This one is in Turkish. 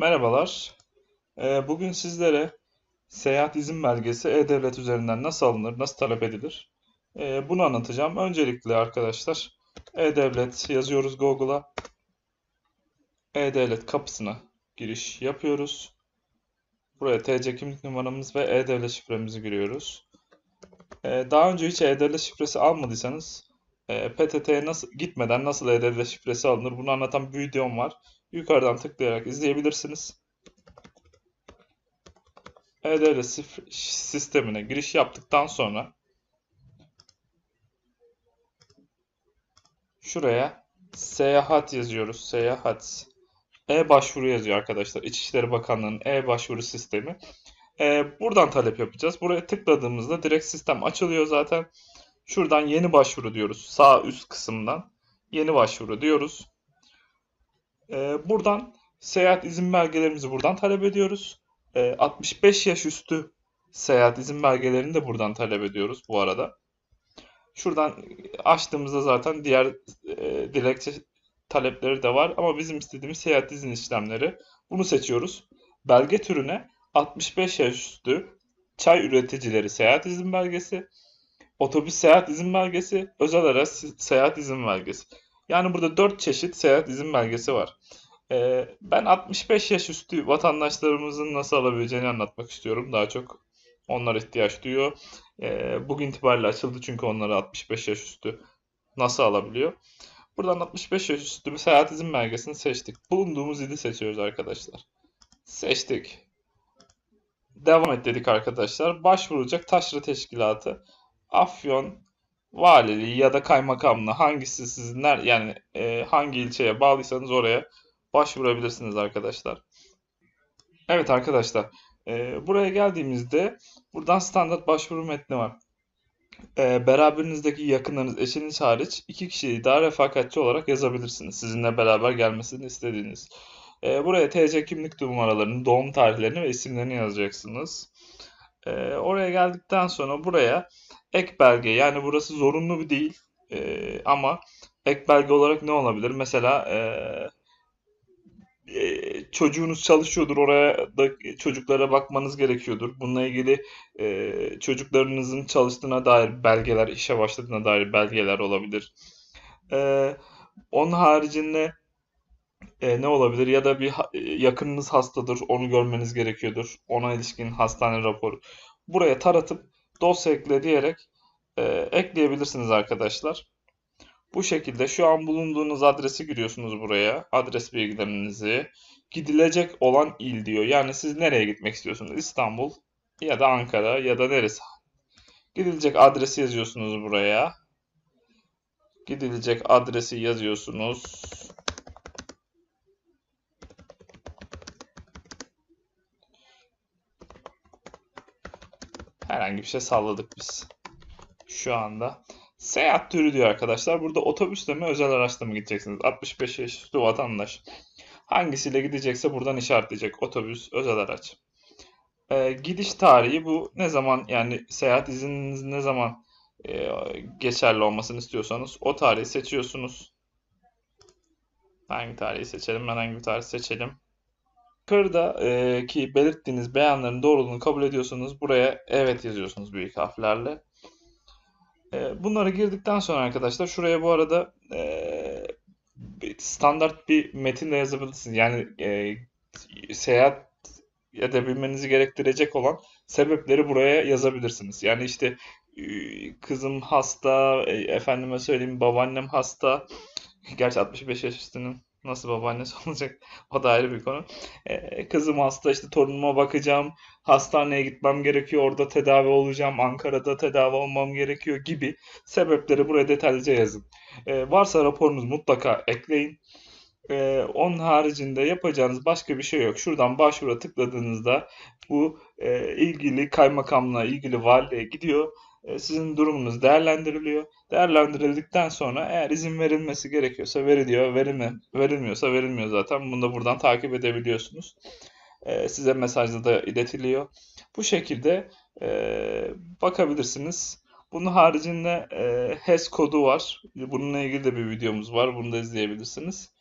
Merhabalar. Ee, Bugün sizlere seyahat izin belgesi E-Devlet üzerinden nasıl alınır, nasıl talep edilir? Ee, Bunu anlatacağım. Öncelikle arkadaşlar E-Devlet yazıyoruz Google'a. E-Devlet kapısına giriş yapıyoruz. Buraya TC kimlik numaramız ve E-Devlet şifremizi giriyoruz. Ee, Daha önce hiç E-Devlet şifresi almadıysanız e, PTT'ye nasıl gitmeden nasıl E-Devlet şifresi alınır bunu anlatan bir videom var. Yukarıdan tıklayarak izleyebilirsiniz. E-Devlet sistemine giriş yaptıktan sonra şuraya seyahat yazıyoruz. Seyahat. E-başvuru yazıyor arkadaşlar. İçişleri Bakanlığı'nın e-başvuru sistemi. E, buradan talep yapacağız. Buraya tıkladığımızda direkt sistem açılıyor zaten. Şuradan yeni başvuru diyoruz. Sağ üst kısımdan yeni başvuru diyoruz. Ee, buradan seyahat izin belgelerimizi buradan talep ediyoruz. Ee, 65 yaş üstü seyahat izin belgelerini de buradan talep ediyoruz bu arada. Şuradan açtığımızda zaten diğer e, dilekçe talepleri de var ama bizim istediğimiz seyahat izin işlemleri. Bunu seçiyoruz. Belge türüne 65 yaş üstü çay üreticileri seyahat izin belgesi, otobüs seyahat izin belgesi, özel araç seyahat izin belgesi. Yani burada 4 çeşit seyahat izin belgesi var. Ee, ben 65 yaş üstü vatandaşlarımızın nasıl alabileceğini anlatmak istiyorum. Daha çok onlar ihtiyaç duyuyor. Ee, bugün itibariyle açıldı çünkü onları 65 yaş üstü nasıl alabiliyor. Buradan 65 yaş üstü bir seyahat izin belgesini seçtik. Bulunduğumuz ili seçiyoruz arkadaşlar. Seçtik. Devam et dedik arkadaşlar. Başvurulacak taşra teşkilatı Afyon valiliği ya da kaymakamlığı hangisi sizin yani e, hangi ilçeye bağlıysanız oraya başvurabilirsiniz arkadaşlar. Evet arkadaşlar e, buraya geldiğimizde buradan standart başvuru metni var. E, beraberinizdeki yakınlarınız, eşiniz hariç iki kişiyi daha refakatçi olarak yazabilirsiniz. Sizinle beraber gelmesini istediğiniz. E, buraya TC kimlik numaralarını, doğum tarihlerini ve isimlerini yazacaksınız. E, oraya geldikten sonra buraya ek belge yani burası zorunlu bir değil E, ama ek belge olarak ne olabilir? Mesela e, e, çocuğunuz çalışıyordur oraya da çocuklara bakmanız gerekiyordur. Bununla ilgili e, çocuklarınızın çalıştığına dair belgeler, işe başladığına dair belgeler olabilir. E, onun haricinde e, ne olabilir? Ya da bir e, yakınınız hastadır, onu görmeniz gerekiyordur. Ona ilişkin hastane raporu. Buraya taratıp dosya ekle diyerek e, ekleyebilirsiniz arkadaşlar. Bu şekilde şu an bulunduğunuz adresi giriyorsunuz buraya. Adres bilgilerinizi. Gidilecek olan il diyor. Yani siz nereye gitmek istiyorsunuz? İstanbul ya da Ankara ya da neresi? Gidilecek adresi yazıyorsunuz buraya. Gidilecek adresi yazıyorsunuz. Herhangi bir şey salladık biz. Şu anda. Seyahat türü diyor arkadaşlar. Burada otobüsle mi özel araçla mı gideceksiniz? 65 yaş üstü vatandaş. Hangisiyle gidecekse buradan işaretleyecek. Otobüs, özel araç. Ee, gidiş tarihi bu ne zaman yani seyahat izniniz ne zaman e, geçerli olmasını istiyorsanız o tarihi seçiyorsunuz. Hangi tarihi seçelim? Ben hangi bir tarih seçelim? Yukarıda e, ki belirttiğiniz beyanların doğruluğunu kabul ediyorsanız buraya evet yazıyorsunuz büyük harflerle. E, bunları girdikten sonra arkadaşlar şuraya bu arada e, standart bir metin de yazabilirsiniz. Yani e, seyahat edebilmenizi gerektirecek olan sebepleri buraya yazabilirsiniz. Yani işte e, kızım hasta, e, efendime söyleyeyim babaannem hasta. Gerçi 65 yaş üstünün nasıl babaannesi olacak o da ayrı bir konu. E, kızım hasta işte torunuma bakacağım. Hastaneye gitmem gerekiyor. Orada tedavi olacağım. Ankara'da tedavi olmam gerekiyor gibi sebepleri buraya detaylıca yazın. E, varsa raporunuz mutlaka ekleyin. Ee, onun haricinde yapacağınız başka bir şey yok. Şuradan başvura tıkladığınızda bu e, ilgili kaymakamlığa, ilgili valiliğe gidiyor. E, sizin durumunuz değerlendiriliyor. Değerlendirildikten sonra eğer izin verilmesi gerekiyorsa veriliyor, verilme, verilmiyorsa verilmiyor zaten. Bunu da buradan takip edebiliyorsunuz. E, size mesajda da iletiliyor. Bu şekilde e, bakabilirsiniz. Bunun haricinde e, HES kodu var. Bununla ilgili de bir videomuz var. Bunu da izleyebilirsiniz.